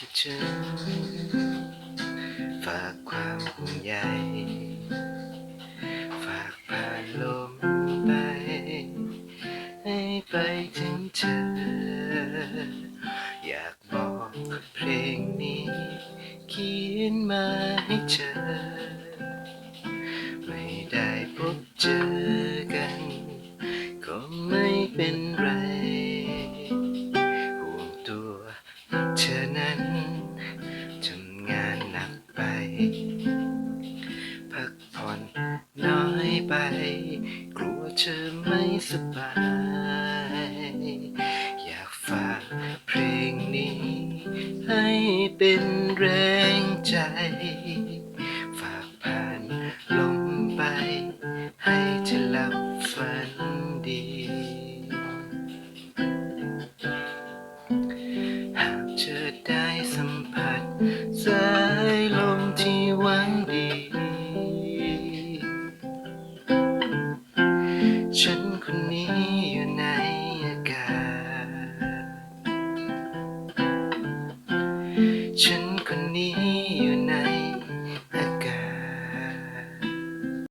คิดถึงฝากความห่วงใยฝากผ่านลมไป ให้ไปถึงเธอ อยากบอกเพลงนี้เขียนมาให้เธอ ไม่ได้พบเจอกัน ก็ไม่เป็นไร พักผ่อนน้อยไป กลัวเธอไม่สบาย อยากฝากเพลงนี้ ให้เป็นแรงใจ ฝากผ่านลมไป ให้เธอหลับฝันดีหากเธอได้สัม ฉันคนนี้